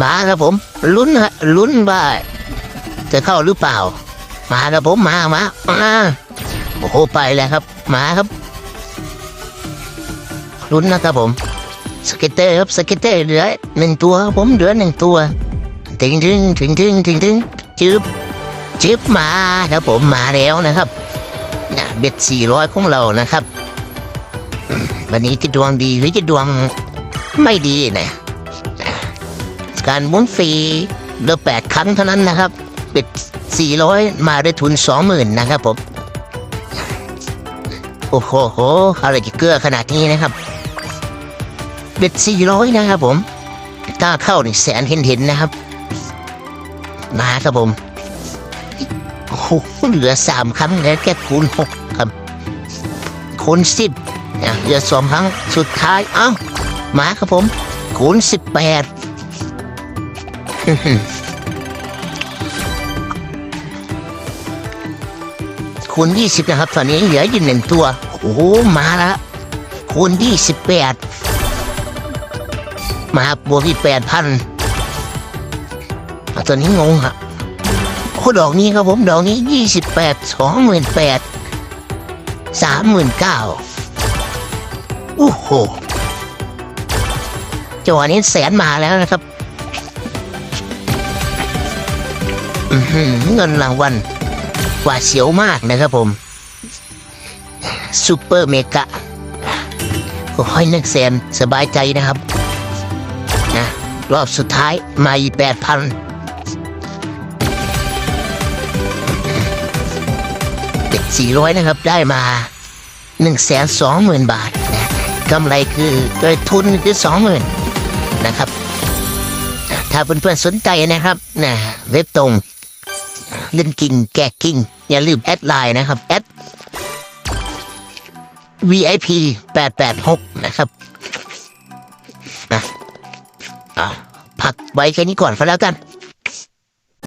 มาครับผม ลุ้นฮะลุ้นว่าจะเข้าหรือเปล่า มาครับผมมามามาโอ้โหไปแล้วครับ มาครับลุ้นนะครับผมสเก็ตเตอร์ครับสเก็ตเตอร์เหลือหนึ่งตัวผมเหลือหนึ่งตัวถึงถึงถึงถึงถึงถึงจึบจึบมาครับผมมาแล้วนะครับเนี่ยเบ็ดสี่ร้อยของเรานะครับ วันนี้จะดวงดีหรือจะดวงไม่ดีเนี่ย การหมุนฟรีเหลือแปดครั้งเท่านั้นนะครับปิดสี่ร้อยมาได้ทุนสองหมื่นนะครับผมโอ้โหอะไรจะเกลือขนาดนี้นะครับเบ็ดสี่ร้อยนะครับผมถ้าเข้านี่แสนเห็นเห็นนะครับมาครับผมโอ้โหเหลือสามครั้งแล้วแค่คูณหกครับคูณสิบเนี่ยเหลือสองครั้งสุดท้ายเอ้ามาครับผมคูณสิบแปด คูณยี่สิบนะครับ ตอนนี้เหลืออยู่หนึ่งตัว โอ้โหมาล้วคูณยี่สิบแปดมาครับบวกอีกแปดพันตอนนี้งงฮะโอ้ดอกนี้ครับผม ดอกนี้ยี่สิบแปดสองหมื่นแปดสามหมื่นเก้าโอ้โหจังหวะนี้แสนมาแล้วนะครับ อื้อหือเงินรางวัลกว่าดเสียวมากนะครับผมซูเปอร์เมกะขอให้นักแสนสบายใจนะครับนะรอบสุดท้ายมาอีแปดพันเด็กสี่ร้อยนะครับได้มาหนึ่งแสนสองหมื่นบาทนะกำไรคือโดยทุนคือสองหมื่นนะครับ ถ้าเพื่อนๆสนใจนะครับนะเว็บตรง เล่นกินแกะกิ่งอย่าลืมแอดไลน์นะครับแอด VIP 886 นะครับนะอะพักไว้แค่นี้ก่อนก็แล้วกัน